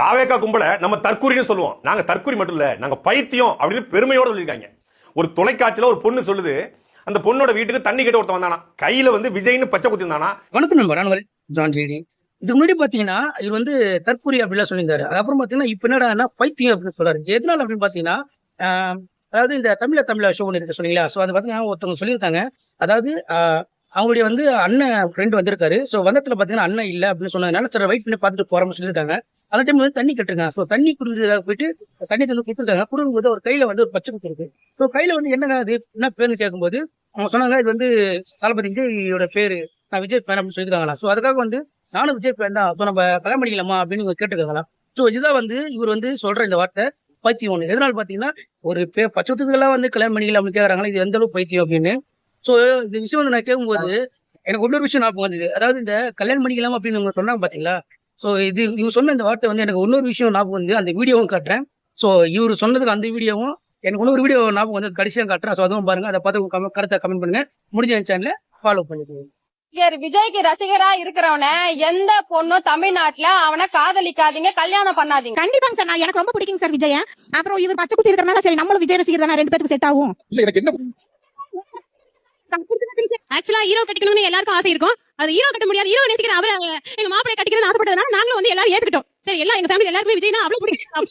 தாவேக்கா கும்பல நம்ம தற்கூரின்னு சொல்லுவோம். நாங்க தற்கூரி மட்டும் இல்ல நாங்க பைத்தியம் அப்படின்னு பெருமையோட சொல்லியிருக்காங்க. ஒரு தொலைக்காட்சியில ஒரு பொண்ணு சொல்லுது அந்த பொண்ணோட வீட்டுக்கு தண்ணி கிட்ட ஒருத்தன் வந்தானா? கையில வந்து விஜய்னு பச்சை குத்தி இருந்தானா? வணக்கம் நண்பர் நான் ஜான் ஜேடி இதுக்கு முன்னாடி பாத்தீங்கன்னா இவர் வந்து தற்கூரி அப்படிலாம் சொல்லியிருந்தாரு. அதுக்கப்புறம் பாத்தீங்கன்னா இப்ப என்னடா பைத்தியம் அப்படின்னு சொல்றாரு. எதனால அப்படின்னு பாத்தீங்கன்னா அதாவது இந்த தமிழ தமிழ ஷோ ஒன்று இருக்கு சொன்னீங்களா? ஸோ அது பார்த்தீங்கன்னா ஒருத்தவங்க சொல்லியிருக்காங்க. அதாவது அவங்களுடைய வந்து அண்ணன் ஃப்ரெண்டு வந்திருக்காரு. ஸோ வந்தத்தில் பார்த்தீங்கன்னா அண்ணன் இல்லை அப்படின்னு சொன்னதுனால சரி வெயிட் பண்ணி பார்த்துட்டு போகிறோம்னு சொல்லியிருக்காங்க. அந்த டைம் வந்து தண்ணி கட்டுருங்க ஸோ தண்ணி குடிக்கிறதுக்காக போயிட்டு தண்ணி தந்து கொடுத்துருக்காங்க கொடுக்கும்போது ஒரு கையில வந்து ஒரு பச்சை குத்து இருக்கு. ஸோ கையில வந்து என்னங்க அது? என்ன பேருன்னு கேட்கும்போது அவங்க சொன்னாங்க இது வந்து தளபதி விஜயோட பேரு. நான் விஜய் ஃபேன் அப்படின்னு சொல்லியிருக்காங்களா? ஸோ அதுக்காக வந்து நானும் விஜய் ஃபேன் தான். ஸோ நம்ம கல்யாணம் பண்ணிக்கலாமா அப்படின்னு இவங்க கேட்டுருக்காங்களா? ஸோ இதுதான் வந்து இவர் வந்து சொல்ற இந்த வார்த்தை பைத்தியம் ஒன்று எதனால பார்த்தீங்கன்னா ஒரு பே பச்சத்துக்கெல்லாம் வந்து கல்யாணம் பண்ணிக்கலாம் அப்படின்னு கேட்குறாங்களா இது எந்த அளவுக்கு பைத்தியம் அப்படின்னு. ஸோ இந்த விஷயம் வந்து நான் கேட்கும்போது எனக்கு இன்னொரு விஷயம் ஞாபகம் வந்தது. அதாவது இந்த கல்யாணம் பண்ணிக்கலாம் அப்படின்னு சொன்னாங்க பார்த்தீங்களா ஸோ இது இவங்க சொன்ன இந்த வார்த்தை வந்து எனக்கு இன்னொரு விஷயம் ஞாபகம் வந்து அந்த வீடியோவும் காட்டுறேன். ஸோ இவர் சொன்னதுக்கு அந்த வீடியோவும் எனக்கு இன்னொரு வீடியோ ஞாபகம் வந்து கடைசியாக காட்டுறேன். ஸோ அதுவும் பாருங்க. அதை பார்த்து கருத்தை கமெண்ட் பண்ணுங்க. முடிஞ்ச சேனலை ஃபாலோ பண்ணிக்கோங்க. நடிகர் விஜய்க்கு ரசிகரா இருக்கிறவன எந்த பொண்ணும் தமிழ்நாட்டுல அவனை காதலிக்காதீங்க கல்யாணம் பண்ணாதீங்க. கண்டிப்பாங்க சார். நான் எனக்கு ரொம்ப பிடிக்கும் சார் விஜய. அப்புறம் இவர் பச்சை குத்தி இருக்கிறனால சரி நம்மளும் விஜய் ரசிகர் தானே ரெண்டு பேருக்கு செட் ஆகும். இல்ல எனக்கு என்ன ஆக்சுவலா ஹீரோ கட்டிக்கணும்னு எல்லாருக்கும் ஆசை இருக்கும். அது ஹீரோ கட்ட முடியாது. ஹீரோ நேசிக்கிற அவரை எங்க ஆசைப்பட்டதுனால நாங்களும் வந்து எல்லாரும் ஏத்துக்கிட்டோம். சரி எல்லாம் எங்க ஃபேமிலி எல்லாருமே விஜய்னா அவ்வளவு பிடிக்கும்.